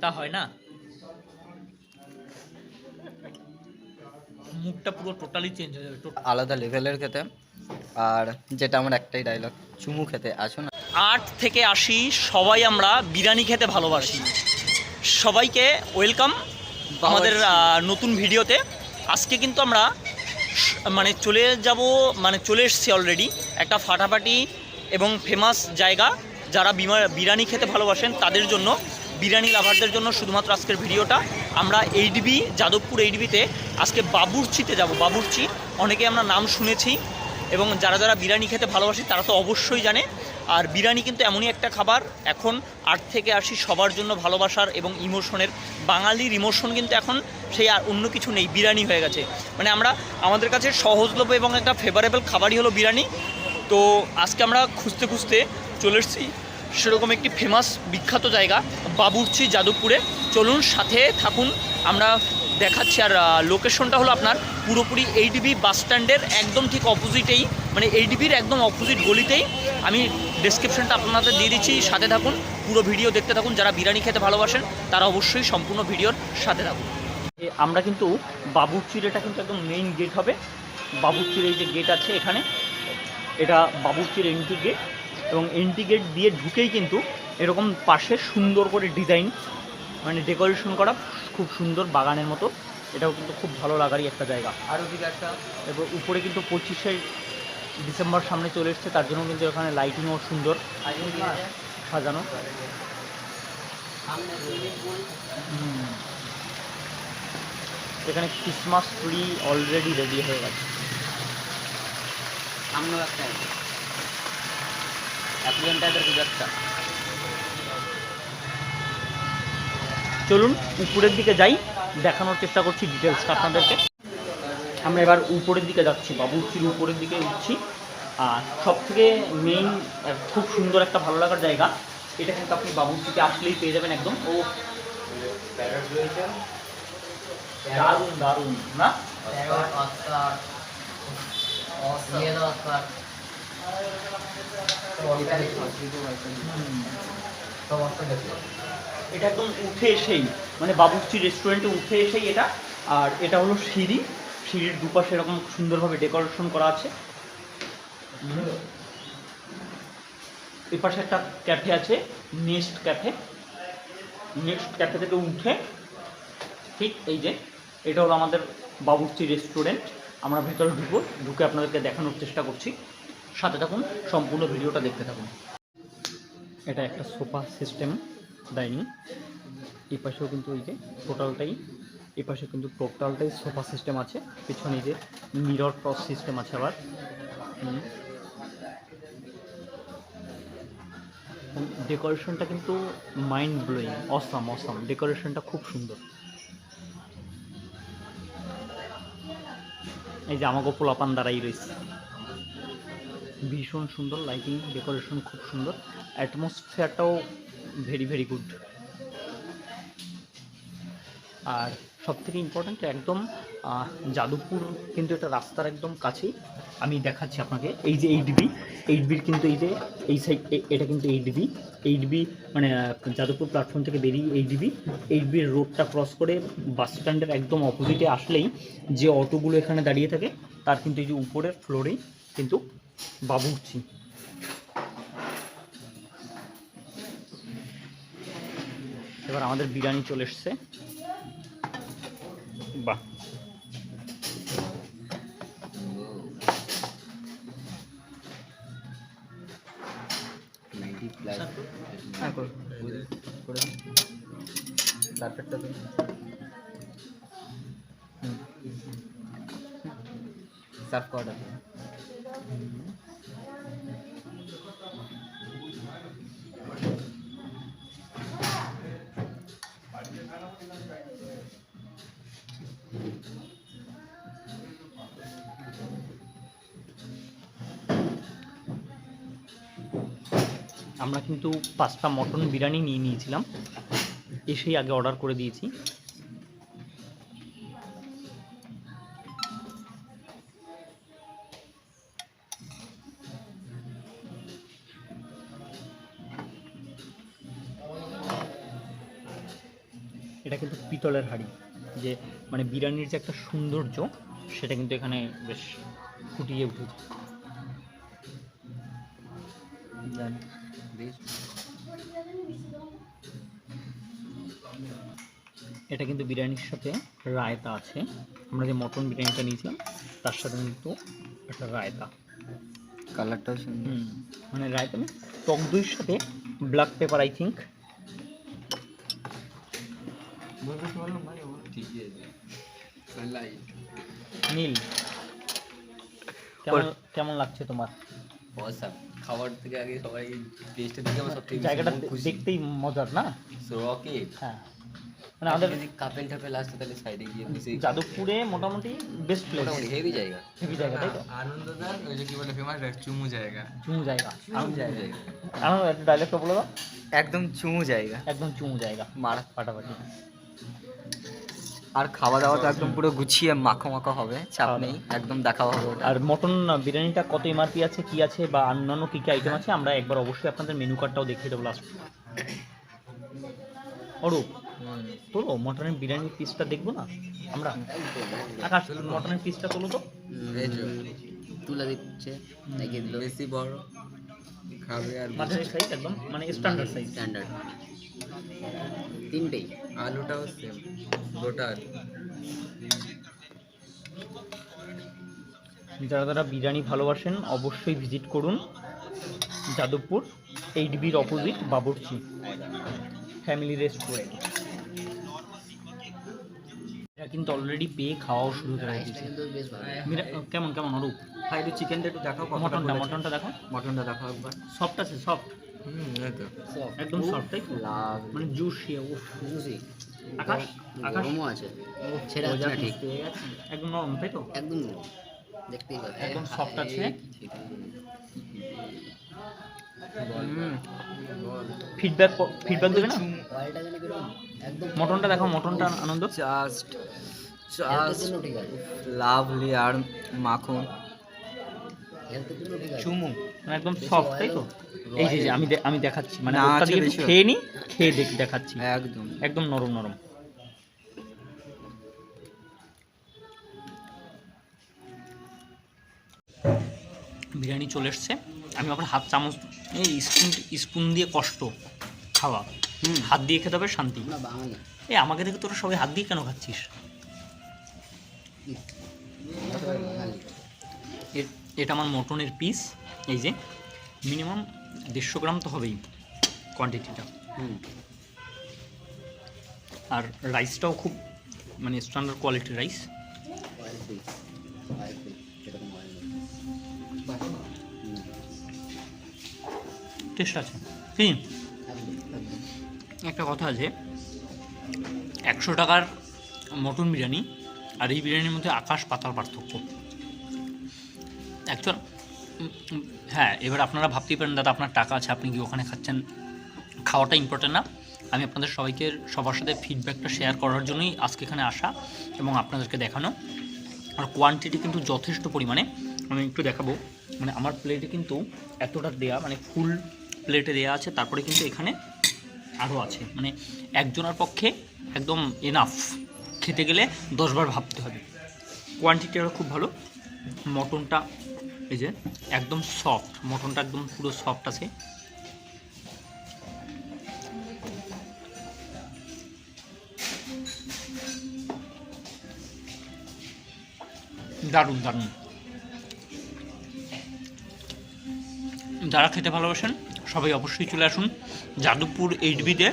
তা হয় না। মুখটা পুরো টোটালি চেঞ্জ হয়ে যাবে আলাদা লেভেলের খেতে। আর যেটা আমার একটাই ডায়লগ চুমু খেতে। আসো না। আট থেকে আশি সবাই আমরা বিরিয়ানি খেতে ভালোবাসি। সবাইকে ওয়েলকাম আমাদের নতুন ভিডিওতে। আজকে কিন্তু আমরা মানে চলে যাব মানে চলে এসেছি অলরেডি একটা ফাটাফাটি এবং ফেমাস জায়গা। যারা বিমা- বিরিয়ানি খেতে ভালোবাসেন তাদের জন্য বিরিয়ানি লাভারদের জন্য শুধুমাত্র আজকের ভিডিওটা। আমরা এইডবি, যাদবপুর এইডবিতে আজকে বাবুরচিতে যাব। বাবুরচি, অনেকে আমরা নাম শুনেছি এবং যারা যারা বিরিয়ানি খেতে ভালোবাসে তারা তো অবশ্যই জানে। আর বিরিয়ানি কিন্তু এমনই একটা খাবার, এখন আট থেকে আশি সবার জন্য ভালোবাসার এবং ইমোশনের, বাঙালির ইমোশন কিন্তু এখন সেই আর অন্য কিছু নেই, বিরিয়ানি হয়ে গেছে। মানে আমরা, আমাদের কাছে সহজলভ্য এবং একটা ফেভারেবল খাবারই হলো বিরিয়ানি। তো আজকে আমরা খুঁজতে খুঁজতে চলে এসেছি সেরকম একটি ফেমাস বিখ্যাত জায়গা, বাবুরচি, যাদবপুরে। চলুন সাথে থাকুন, আমরা দেখাচ্ছি। আর লোকেশনটা হলো আপনার পুরোপুরি এইডিবি বাস স্ট্যান্ডের একদম ঠিক অপোজিটেই মানে এইডিবির একদম অপোজিট গলিতেই। আমি ডেসক্রিপশনটা আপনাদের দিয়ে দিচ্ছি, সাথে থাকুন, পুরো ভিডিও দেখতে থাকুন। যারা বিরিয়ানি খেতে ভালোবাসেন, তারা অবশ্যই সম্পূর্ণ ভিডিওর সাথে থাকুন। আমরা কিন্তু বাবুরচির এটা কিন্তু একদম মেইন গেট হবে। বাবুরচির এই যে গেট আছে এখানে, এটা বাবুরচির এন্ট্রি গেট এবং এন্ট্রি গেট দিয়ে ঢুকেই কিন্তু এরকম পাশে সুন্দর করে ডিজাইন মানে ডেকোরেশন করা খুব সুন্দর বাগানের মতো। এটাও কিন্তু খুব ভালো লাগারই একটা জায়গা। আর ওদিকে একটা এবার উপরে কিন্তু পঁচিশে ডিসেম্বর সামনে চলে এসছে তার জন্য কিন্তু এখানে লাইটিংও সুন্দর। সাজানো। এখানে ক্রিসমাস ট্রি অলরেডি রেডি হয়ে গেছে। একটা অ্যাপ্লিয়ান টাইপের কিছু একটা চলুন উপরের দিকে যাই দেখানোর চেষ্টা করছি ডিটেলসটা আপনাদেরকে। আমরা এবার উপরের দিকে যাচ্ছি বাবুর্চির উপরের দিকে উঠছি। আর সব থেকে মেইন খুব সুন্দর একটা ভালো লাগার জায়গা এটা কিন্তু আপনি বাবুর্চিতে আসলেই পেয়ে যাবেন একদম। ও দারুণ দারুণ না? এটা একদম উঠে এসেই মানে বাবুর্চি রেস্টুরেন্টে উঠে এসেই এটা। আর এটা হলো সিঁড়ি। সিঁড়ির দুপাশে এরকম সুন্দরভাবে ডেকোরেশন করা আছে। এই পাশে একটা ক্যাফে আছে নেক্সট ক্যাফে নেক্সট ক্যাফে থেকে উঠে, ঠিক এই যে, এটা হলো আমাদের বাবুর্চি রেস্টুরেন্ট আমরা ভেতরে ঢুকবো, ঢুকে আপনাদেরকে দেখানোর চেষ্টা করছি। সাথে থাকুন, সম্পূর্ণ ভিডিওটা দেখতে থাকুন। এটা একটা সোফা সিস্টেম, ডাইনিং। এই পাশেও কিন্তু এই যে টোটালটাই, এই পাশে কিন্তু টোটালটাই সোফা সিস্টেম আছে। পিছনে যে মিরর টস সিস্টেম আছে আবার। ডেকোরেশনটা কিন্তু মাইন্ড ব্লোয়িং অসাম অসাম ডেকোরেশনটা খুব সুন্দর। এই যে আমাকে পোলাপান দাঁড়াই রয়েছে। ভীষণ সুন্দর লাইটিং ডেকোরেশন খুব সুন্দর অ্যাটমসফিয়ারটাও ভেরি ভেরি গুড আর সব থেকে ইম্পর্ট্যান্ট একদম যাদবপুর কিন্তু এটা রাস্তার একদম কাছেই আমি দেখাচ্ছি আপনাকে। এই যে এইট বি এইট বির কিন্তু এই যে, এই সাইড এটা কিন্তু এইট বি এইট বি মানে যাদবপুর প্ল্যাটফর্ম থেকে বেরিয়ে এইট বি এইট বির রোডটা ক্রস করে বাস স্ট্যান্ডের একদম অপোজিটে আসলেই যে অটোগুলো এখানে দাঁড়িয়ে থাকে, তার কিন্তু এই যে উপরের ফ্লোরেই কিন্তু বাবুর্চি। এবার আমাদের বিরিয়ানি চলে এসছে। বাহ। প্লাস হ্যাঁ করে। সার্ভ করাটা। আমরা কিন্তু পাঁচটা মটন বিরিয়ানি নিয়ে নিয়েছিলাম। এসেই আগে অর্ডার করে দিয়েছি। এটা কিন্তু পিতলের হাঁড়ি, যে মানে বিরিয়ানির যে একটা সৌন্দর্য, সেটা কিন্তু এখানে বেশ ফুটিয়ে উঠেছে। জানি। এটা কিন্তু বিরিয়ানির সাথে রায়তা আছে। আমরা যে মটন বিরিয়ানিটা নিয়েছিলাম তার সাথে কিন্তু একটা রায়তা। কালারটা হুম মানে রায়তা টক দইয়ের সাথে ব্ল্যাক পেপার আই থিঙ্ক নীল কেমন কেমন লাগছে তোমার? অসাম। খাবার থেকে আগে সবাই টেস্টের দিকে আমার সবথেকে জায়গাটা বেশি মন খুশি। দেখতেই মজার না? রকেট হ্যাঁ। মানে আমাদের যদি কাপেল টাপেল আসতো তাহলে সাইডে গিয়ে বসে যাদবপুরে মোটামুটি বেস্ট প্লেস মোটামুটি হেভি জায়গা। হেভি জায়গা তাই তো? আনন্দদার ওই যে কি বলে ফেমাস চুমু জায়গা। চুমু জায়গা। হেভি জায়গা। আমার একটা ডায়লগটা বলে দাও। একদম চুমু জায়গা। একদম চুমু জায়গা। মারা ফাটাফাটি আর খাওয়া দাওয়া তো একদম পুরো গুছিয়ে মাখো মাখো হবে চাপ নেই একদম দেখা হবে আর মটন বিরিয়ানিটা কত এমআরপি আছে কি আছে বা অন্যান্য কী কী আইটেম আছে আমরা একবার অবশ্যই আপনাদের মেনু কার্ডটাও দেখিয়ে দেবো লাস্ট অরূপ তোলো মটনের বিরিয়ানির পিসটা দেখব না? আমরা? আকাশ মটনের পিসটা তোলো তো। এই তুলে দিচ্ছে বেশি বড় খাবে আর মাঝারি সাইজ একদম মানে স্ট্যান্ডার্ড সাইজ স্ট্যান্ডার্ড তিনটেই। আলুটাও সেম গোটা আলু। যারা যারা বিরিয়ানি ভালোবাসেন অবশ্যই ভিজিট করুন যাদবপুর এইট বির অপোজিট বাবুরচি ফ্যামিলি রেস্টুরেন্ট এটা কিন্তু অলরেডি পেয়ে খাওয়াও শুরু করে দিয়েছে। কেমন কেমন অরূপ ভাই একটু চিকেনটা একটু দেখাও মটনটা মটনটা দেখো মটনটা দেখাও? একবার। সফট আছে সফট একদম সফট লাভ মানে জুসি বুঝি আকাশ আকাশ? আছে। ছেড়ে যাচ্ছে ঠিক? একদম নরম তাই তো? একদম দেখতেই পাবে। একদম soft আছে। ফিডব্যাক ফিডব্যাক দেবে না? মটনটা দেখো মটনটা আনন্দ। জাস্ট জাস্ট লাভলি আর মাখন। আছে চুমু। মানে একদম সফট তাই তো? এই যে আমি আমি দেখাচ্ছি। মানে ওটা দিয়ে খেয়ে নি খেয়ে দেখ দেখাচ্ছি। একদম। একদম নরম নরম। বিরিয়ানি চলে এসছে। আমি আবার হাত চামচ এই স্পুন স্পুন দিয়ে কষ্ট খাওয়া। হাত দিয়ে খেতে হবে শান্তি। এই আমাকে দেখে তোরা সবাই হাত দিয়ে কেন খাচ্ছিস? এটা আমার মটনের পিস এই যে মিনিমাম দেড়শো গ্রাম তো হবেই কোয়ান্টিটিটা আর রাইসটাও খুব মানে স্ট্যান্ডার্ড কোয়ালিটির রাইস টেস্ট আছে। কি? একটা কথা আছে একশো টাকার মটন বিরিয়ানি আর এই বিরিয়ানির মধ্যে আকাশ পাতার পার্থক্য। অ্যাকচুয়াল হ্যাঁ এবার আপনারা ভাবতেই পারেন, দাদা, আপনার টাকা আছে, আপনি কি ওখানে খাচ্ছেন। খাওয়াটা ইম্পর্টেন্ট না। আমি আপনাদের সবাইকে, সবার সাথে ফিডব্যাকটা শেয়ার করার জন্যই আজকে এখানে আসা এবং আপনাদেরকে দেখানো। আর কোয়ান্টিটি কিন্তু যথেষ্ট পরিমাণে, আমি একটু দেখাবো। মানে আমার প্লেটে কিন্তু এতটা দেয়া মানে ফুল প্লেটে দেয়া আছে, তারপরে কিন্তু এখানে আরও আছে। মানে একজনের পক্ষে একদম এনাফ খেতে গেলে দশবার ভাবতে হবে। কোয়ান্টিটি আরও খুব ভালো। মটনটা এই যে একদম সফট মটনটা একদম পুরো সফট আছে। দারুণ দারুণ। যারা খেতে ভালোবাসেন সবাই অবশ্যই চলে আসুন যাদবপুর এইট বিতে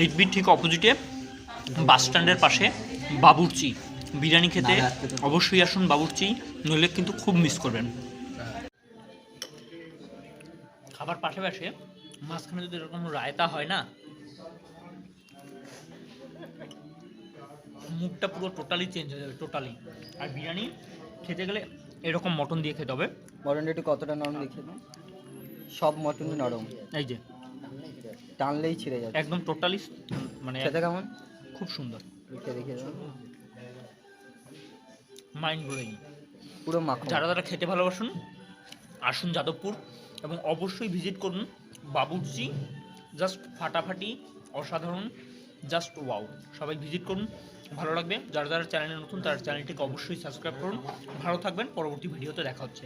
এইট বির ঠিক অপোজিটে বাস স্ট্যান্ডের পাশে বাবুরচি। বিরিয়ানি খেতে অবশ্যই আসুন বাবুরচি নইলে কিন্তু খুব মিস করবেন। খাবার পাশে পাশে মাঝখানে যদি এরকম রায়তা হয় না মুখটা পুরো টোটালি চেঞ্জ হয়ে যাবে টোটালি আর বিরিয়ানি খেতে গেলে এরকম মটন দিয়ে খেতে হবে। মটনটা একটু কতটা নরম দেখে সব মটনই নরম। এই যে। টানলেই ছিঁড়ে যাচ্ছে। একদম টোটালি মানে খেতে কেমন? খুব সুন্দর। মাইন্ড ব্লোয়িং পুরো মাখন। যারা যারা খেতে ভালোবাসুন আসুন যাদবপুর। এবং অবশ্যই ভিজিট করুন বাবুর্চি। জাস্ট ফাটাফাটি, অসাধারণ জাস্ট ওয়াও সবাই ভিজিট করুন, ভালো লাগবে। যারা যারা চ্যানেলে নতুন, তার চ্যানেলটিকে অবশ্যই সাবস্ক্রাইব করুন। ভালো থাকবেন, পরবর্তী ভিডিওতে দেখা হচ্ছে।